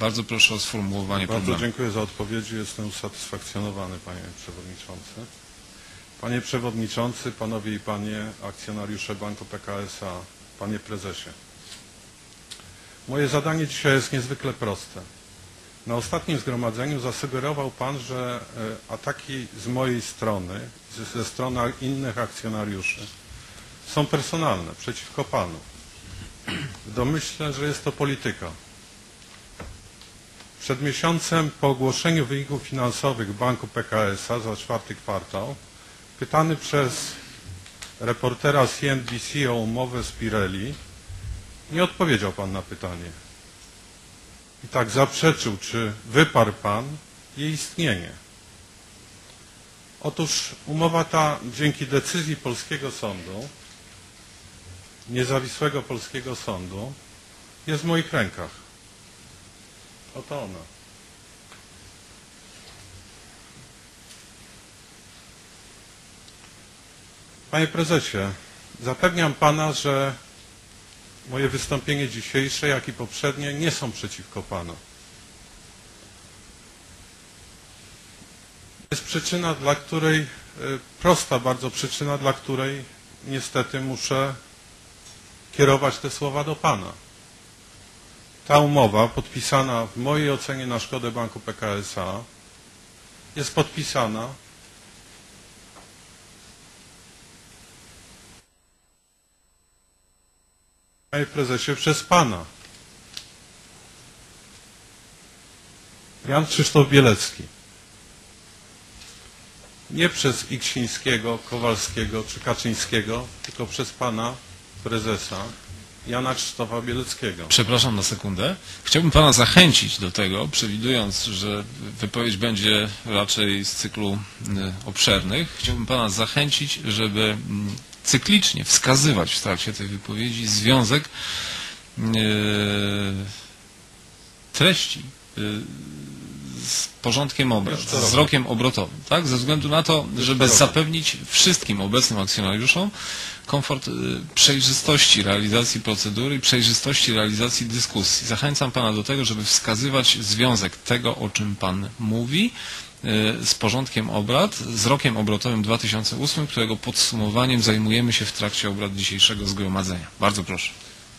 Bardzo proszę o sformułowanie Bardzo problemu. dziękuję za odpowiedzi. Jestem usatysfakcjonowany, panie przewodniczący. Panie przewodniczący, panowie i panie akcjonariusze Banku PKS-a, panie prezesie. Moje zadanie dzisiaj jest niezwykle proste. Na ostatnim zgromadzeniu zasugerował pan, że e, ataki z mojej strony, ze, ze strony innych akcjonariuszy są personalne, przeciwko panu. W domyśle, że jest to polityka. Przed miesiącem po ogłoszeniu wyników finansowych Banku PKS-a za czwarty kwartał, pytany przez reportera CNBC o umowę z Pirelli, nie odpowiedział Pan na pytanie. I tak zaprzeczył, czy wyparł Pan jej istnienie. Otóż umowa ta dzięki decyzji polskiego sądu, niezawisłego polskiego sądu, jest w moich rękach. Oto ona. Panie prezesie, zapewniam pana, że moje wystąpienie dzisiejsze, jak i poprzednie nie są przeciwko panu. Jest przyczyna, dla której, e, prosta bardzo przyczyna, dla której niestety muszę kierować te słowa do pana. Ta umowa podpisana w mojej ocenie na szkodę Banku PKS-a jest podpisana Panie prezesie, przez pana. Jan Krzysztof Bielecki. Nie przez Iksińskiego, Kowalskiego czy Kaczyńskiego, tylko przez pana prezesa Jana Krzysztofa Bieleckiego. Przepraszam na sekundę. Chciałbym Pana zachęcić do tego, przewidując, że wypowiedź będzie raczej z cyklu y, obszernych. Chciałbym Pana zachęcić, żeby mm, cyklicznie wskazywać w trakcie tej wypowiedzi związek y, treści y, z porządkiem obrad, z rokiem obrotowym, tak? Ze względu na to, żeby zapewnić wszystkim obecnym akcjonariuszom komfort y, przejrzystości realizacji procedury i przejrzystości realizacji dyskusji. Zachęcam Pana do tego, żeby wskazywać związek tego, o czym Pan mówi, y, z porządkiem obrad, z rokiem obrotowym 2008, którego podsumowaniem zajmujemy się w trakcie obrad dzisiejszego zgromadzenia. Bardzo proszę.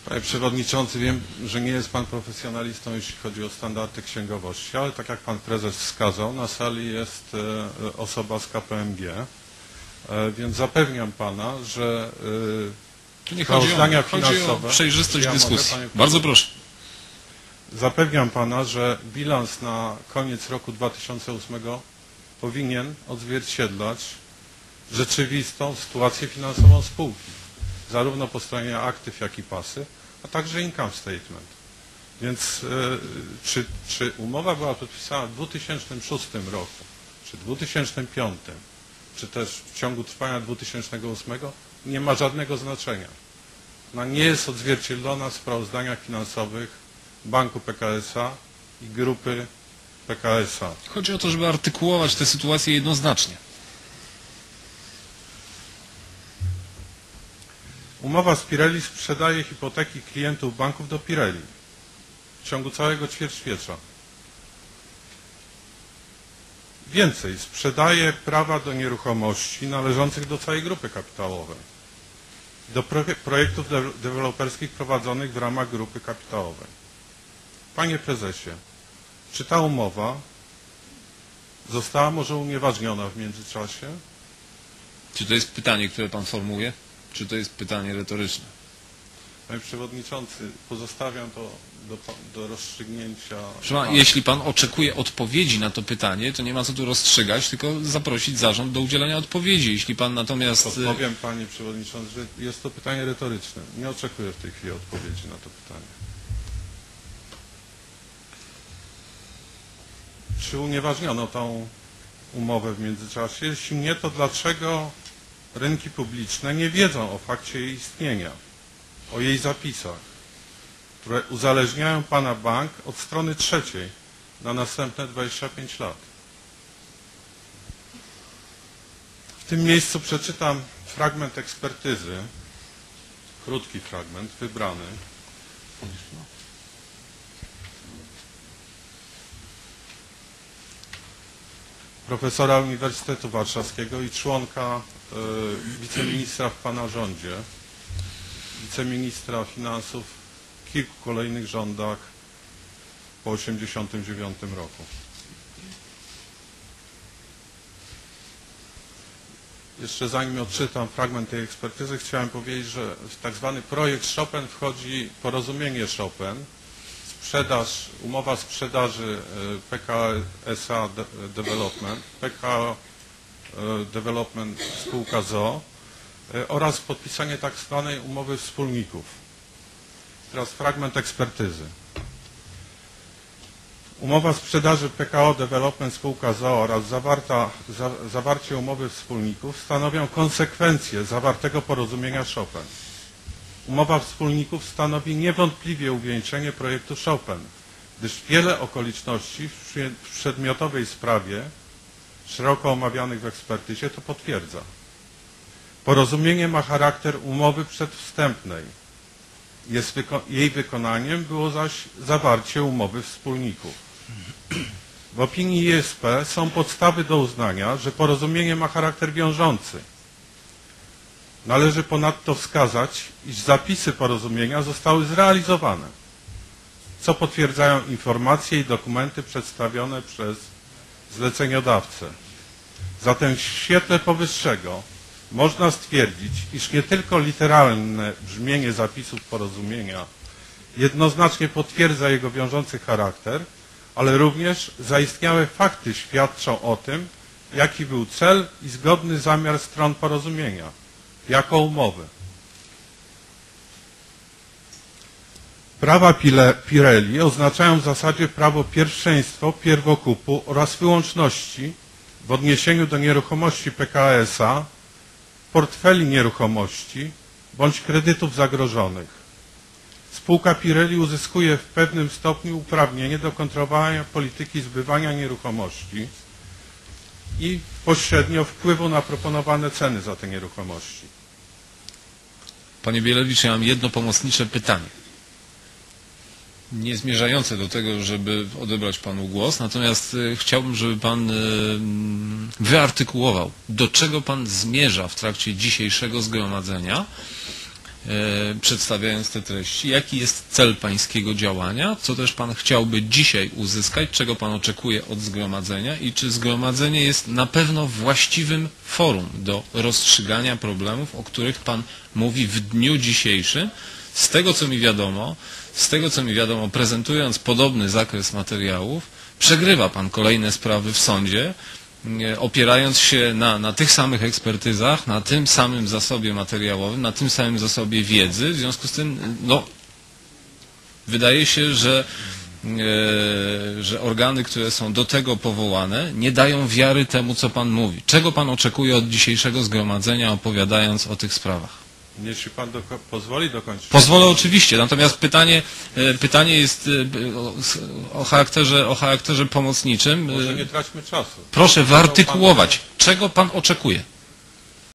Panie Przewodniczący, wiem, że nie jest Pan profesjonalistą, jeśli chodzi o standardy księgowości, ale tak jak Pan Prezes wskazał, na sali jest e, osoba z KPMG, e, więc zapewniam Pana, że e, Tu nie chodzi o, chodzi o przejrzystość Ja mogę, dyskusji. panie Bardzo proszę. Zapewniam Pana, że bilans na koniec roku 2008 powinien odzwierciedlać rzeczywistą sytuację finansową spółki, zarówno po stronie aktyw, jak i pasy, a także income statement. Więc e, czy, czy umowa była podpisana w 2006 roku, czy 2005, czy też w ciągu trwania 2008, nie ma żadnego znaczenia. Ona nie jest odzwierciedlona w sprawozdaniach finansowych Banku PKS-a i grupy PKS-a. Chodzi o to, żeby artykułować tę sytuację jednoznacznie. Umowa z Pirelli sprzedaje hipoteki klientów banków do Pirelli w ciągu całego ćwierćwiecza. Więcej, sprzedaje prawa do nieruchomości należących do całej grupy kapitałowej, do pro projektów de deweloperskich prowadzonych w ramach grupy kapitałowej. Panie prezesie, czy ta umowa została może unieważniona w międzyczasie? Czy to jest pytanie, które Pan formułuje? Czy to jest pytanie retoryczne? Panie Przewodniczący, pozostawiam to do, do rozstrzygnięcia. Proszę pana, jeśli Pan oczekuje odpowiedzi na to pytanie, to nie ma co tu rozstrzygać, tylko zaprosić zarząd do udzielenia odpowiedzi. Jeśli Pan natomiast... y, Odpowiem Panie Przewodniczący, że jest to pytanie retoryczne. Nie oczekuję w tej chwili odpowiedzi na to pytanie. Czy unieważniono tą umowę w międzyczasie? Jeśli nie, to dlaczego rynki publiczne nie wiedzą o fakcie jej istnienia, o jej zapisach, które uzależniają Pana bank od strony trzeciej na następne 25 lat? W tym miejscu przeczytam fragment ekspertyzy, krótki fragment, wybrany. Profesora Uniwersytetu Warszawskiego i członka e, wiceministra w pana rządzie, wiceministra finansów w kilku kolejnych rządach po 1989 roku. Jeszcze zanim odczytam fragment tej ekspertyzy, chciałem powiedzieć, że w tak zwany projekt Chopin wchodzi porozumienie Chopin, sprzedaż, umowa sprzedaży e, PKO Development, PKO e, Development spółka ZO e, oraz podpisanie tak zwanej umowy wspólników. Teraz fragment ekspertyzy. Umowa sprzedaży PKO Development spółka ZO oraz zawarta, za, zawarcie umowy wspólników stanowią konsekwencje zawartego porozumienia Chopin. Umowa wspólników stanowi niewątpliwie uwieńczenie projektu Chopin, gdyż wiele okoliczności w przedmiotowej sprawie, szeroko omawianych w ekspertyzie, to potwierdza. Porozumienie ma charakter umowy przedwstępnej. Wyko- jej wykonaniem było zaś zawarcie umowy wspólników. W opinii ISP są podstawy do uznania, że porozumienie ma charakter wiążący. Należy ponadto wskazać, iż zapisy porozumienia zostały zrealizowane, co potwierdzają informacje i dokumenty przedstawione przez zleceniodawcę. Zatem w świetle powyższego można stwierdzić, iż nie tylko literalne brzmienie zapisów porozumienia jednoznacznie potwierdza jego wiążący charakter, ale również zaistniałe fakty świadczą o tym, jaki był cel i zgodny zamiar stron porozumienia, jako umowy. Prawa Pirelli oznaczają w zasadzie prawo pierwszeństwo pierwokupu oraz wyłączności w odniesieniu do nieruchomości PKS-a, portfeli nieruchomości bądź kredytów zagrożonych. Spółka Pirelli uzyskuje w pewnym stopniu uprawnienie do kontrolowania polityki zbywania nieruchomości i pośrednio wpływu na proponowane ceny za te nieruchomości. Panie Bielewicz, ja mam jedno pomocnicze pytanie. Nie zmierzające do tego, żeby odebrać Panu głos, natomiast e, chciałbym, żeby Pan e, wyartykułował, do czego Pan zmierza w trakcie dzisiejszego zgromadzenia, przedstawiając te treści, jaki jest cel Pańskiego działania, co też Pan chciałby dzisiaj uzyskać, czego Pan oczekuje od zgromadzenia? I czy zgromadzenie jest na pewno właściwym forum do rozstrzygania problemów, o których Pan mówi w dniu dzisiejszym. Z tego, co mi wiadomo, z tego, co mi wiadomo, prezentując podobny zakres materiałów, przegrywa Pan kolejne sprawy w sądzie, opierając się na, na tych samych ekspertyzach, na tym samym zasobie materiałowym, na tym samym zasobie wiedzy. W związku z tym, no, wydaje się, że, e, że organy, które są do tego powołane, nie dają wiary temu, co Pan mówi. Czego Pan oczekuje od dzisiejszego zgromadzenia, opowiadając o tych sprawach? Jeśli Pan doko- pozwoli dokończyć. Pozwolę oczywiście, natomiast pytanie, e, pytanie jest e, o, charakterze, o charakterze pomocniczym. Może E, nie traćmy czasu. Proszę wyartykułować, czego Pan oczekuje.